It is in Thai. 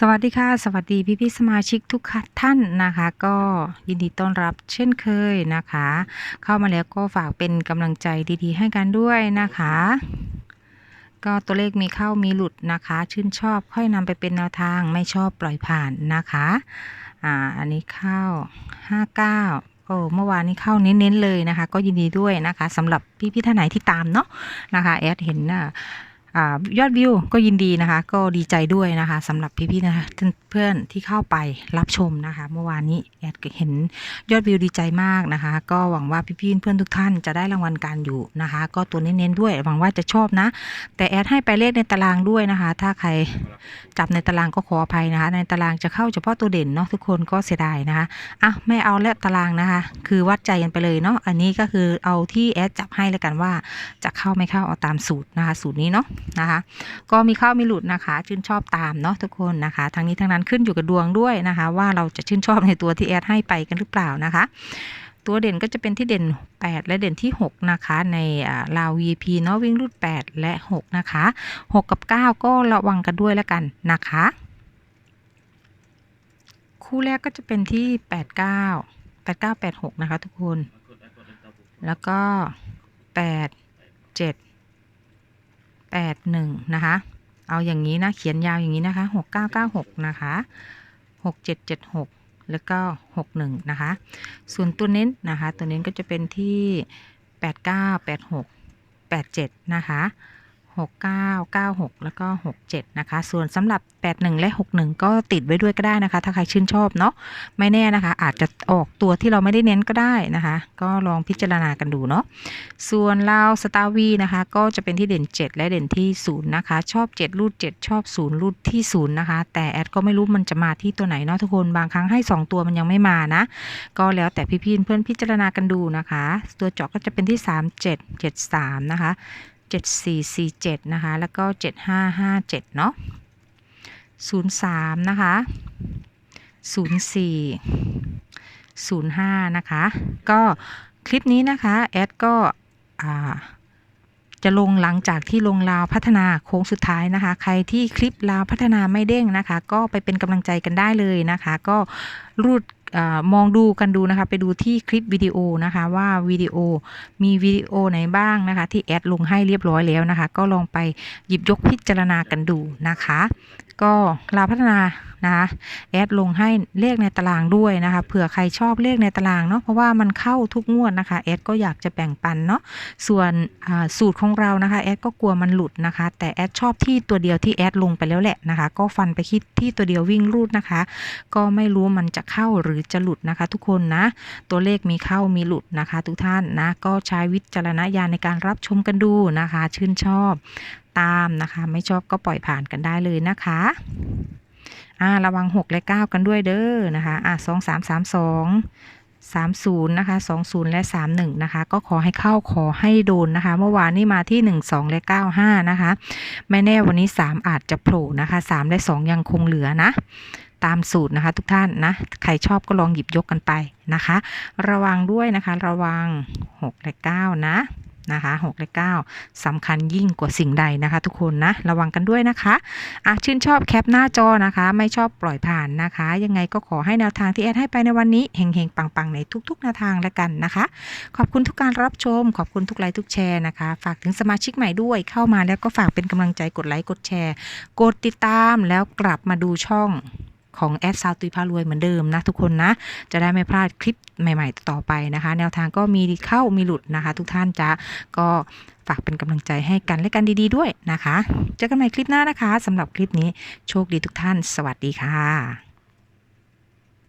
สวัสดีค่ะ สวัสดีพี่พี่สมาชิกทุกท่านนะคะ ก็ยินดีต้อนรับเช่นเคยนะคะ เข้ามาแล้วก็ฝากเป็นกำลังใจดีๆ ให้กันด้วยนะคะ ก็ตัวเลขมีเข้ามีหลุดนะคะ ชื่นชอบค่อยนำไปเป็นแนวทางไม่ชอบปล่อยผ่านนะคะอ่าอันนี้เข้า 59โอ้เมื่อวานนี้เข้าเน้นๆเลยนะคะ ก็ยินดีด้วยนะคะสำหรับพี่ๆท่านไหนที่ตามเนาะนะคะแอดเห็นน่ะ อยอดวิวก็ยินดีนะคะ ก็ดีใจด้วยนะคะสำหรับพี่ๆนะคะเพื่อนที่เข้าไปรับชมนะคะ เมื่อวานนี้แอดเห็นยอดวิวดีใจมากนะคะ ก็หวังว่าพี่ๆเพื่อนทุกท่านจะได้รางวัลการอยู่นะคะ ก็ตัวเน้นๆด้วยหวังว่าจะชอบนะ แต่แอดให้ไปเลขในตารางด้วยนะคะ ถ้าใครจับในตารางก็ขออภัยนะคะ ในตารางจะเข้าเฉพาะตัวเด่นเนาะทุกคนก็เสียดายนะคะอะไม่เอาแล้วตารางนะคะ คือวัดใจกันไปเลยเนาะอันนี้ก็คือเอาที่แอดจับให้แล้วกันว่าจะเข้าไม่เข้าเอาตามสูตรนะคะ สูตรนี้เนาะนะคะ ก็มีเข้ามีหลุดนะคะชื่นชอบตามเนาะทุกคนนะคะ ทั้งนี้ทั้งนั้นขึ้นอยู่กับดวงด้วยนะคะ ว่าเราจะชื่นชอบในตัวที่แอดให้ไปกันหรือเปล่านะคะ ตัวเด่นก็จะเป็นที่เด่น 8 และเด่นที่ 6 นะคะ ในลาว VP เนาะวิ่งรูด8และ 6 นะคะ 6 กับ 9 ก็ระวังกันด้วยแล้วกันนะคะ คู่แรกก็จะเป็นที่ 8 9 8 9 8 6 นะคะทุกคน แล้วก็ 8 7แปดหนึ่งนะคะ เอาอย่างนี้นะเขียนยาวอย่างนี้นะคะหกเก้าเก้าหกนะคะหกเจ็ดเจ็ดหกแล้วก็หกหนึ่งนะคะ ส่วนตัวเน้นนะคะ ตัวเน้นก็จะเป็นที่แปดเก้าแปดหกแปดเจ็ดนะคะ หกเก้าเก้าหกแล้วก็หกเจ็ดนะคะ ส่วนสำหรับแปดหนึ่งและหกหนึ่งก็ติดไว้ด้วยก็ได้นะคะ ถ้าใครชื่นชอบเนาะไม่แน่นะคะ อาจจะออกตัวที่เราไม่ได้เน้นก็ได้นะคะ ก็ลองพิจารณากันดูเนาะส่วนลาวสตาร์วีนะคะ ก็จะเป็นที่เด่น 7 และเด่นที่ 0 นะคะ ชอบ 7 รูด 7 ชอบ 0 รูดที่ 0 นะคะ แต่แอดก็ไม่รู้มันจะมาที่ตัวไหนเนาะทุกคนบางครั้งให้ 2 ตัวมันยังไม่มานะก็แล้วแต่พี่ๆเพื่อนพิจารณากันดูนะคะ ตัวเจาะก็จะเป็นที่ 3 7 7 3 นะคะ 7447 นะคะ แล้วก็ 7557 เนาะ03 นะคะ 04 05 นะคะ ก็คลิปนี้นะคะ แอดก็จะลงหลังจากที่ลงลาวพัฒนาโค้งสุดท้ายนะคะ ใครที่คลิปลาวพัฒนาไม่เด้งนะคะ ก็ไปเป็นกำลังใจกันได้เลยนะคะ ก็รูด อมองดูกันดูนะคะ ไปดูที่คลิปวิดีโอนะคะว่าวิดีโอมีวิดีโอไหนบ้างนะคะ ที่แอดลงให้เรียบร้อยแล้วนะคะ ก็ลองไปหยิบยกพิจารณากันดูนะคะ ก็ลาพัฒนานะคะแอดลงให้เลขในตารางด้วยนะคะเผื่อใครชอบเลขในตารางเนาะเพราะว่ามันเข้าทุกงวดนะคะแอดก็อยากจะแบ่งปันเนาะส่วนสูตรของเรานะคะแอดก็กลัวมันหลุดนะคะ แต่แอดชอบที่ตัวเดียวที่แอดลงไปแล้วแหละนะคะ ก็ฟันไปคิดที่ตัวเดียววิ่งรูดนะคะ ก็ไม่รู้มันจะเข้าหรือจะหลุดนะคะ ทุกคนนะ ตัวเลขมีเข้ามีหลุดนะคะ ทุกท่านนะก็ใช้วิจารณญาณในการรับชมกันดูนะคะ ชื่นชอบตามนะคะ ไม่ชอบก็ปล่อยผ่านกันได้เลยนะคะ อ่าระวัง 6 และ 9 กันด้วยเด้อนะคะอ่า2 3 3 2 30นย์นะคะ20และ31นะคะ ก็ขอให้เข้าขอให้โดนนะคะ เมื่อวานนี้มาที่1 2และ95นะคะไม่แน่วันนี้3อาจจะโผล่นะคะ3และ2ยังคงเหลือนะตามสูตรนะคะทุกท่านนะ ใครชอบก็ลองหยิบยกกันไปนะคะ ระวังด้วยนะคะ ระวัง 6 และ 9 นะ นะคะ6และ9สำคัญยิ่งกว่าสิ่งใดนะคะ ทุกคนนะ ระวังกันด้วยนะคะอะชื่นชอบแคปหน้าจอนะคะ ไม่ชอบปล่อยผ่านนะคะ ยังไงก็ขอให้แนวทางที่แอดให้ไปในวันนี้เฮงๆ ปังๆ ในทุกๆแนวทางแล้วกันนะคะ ขอบคุณทุกการรับชม ขอบคุณทุกไลค์ทุกแชร์นะคะ ฝากถึงสมาชิกใหม่ด้วยเข้ามาแล้วก็ฝากเป็นกำลังใจกดไลค์กดแชร์ กดติดตามแล้วกลับมาดูช่อง ของแอดซาวตุยพารวยเหมือนเดิมนะทุกคนนะ จะได้ไม่พลาดคลิปใหม่ ๆ ต่อไปนะคะ แนวทางก็มีเข้ามีหลุดนะคะ ทุกท่านจะก็ฝากเป็นกำลังใจให้กันและกันดี ๆ ด้วยนะคะ เจอกันใหม่คลิปหน้านะคะสำหรับคลิปนี้โชคดีทุกท่าน สวัสดีค่ะ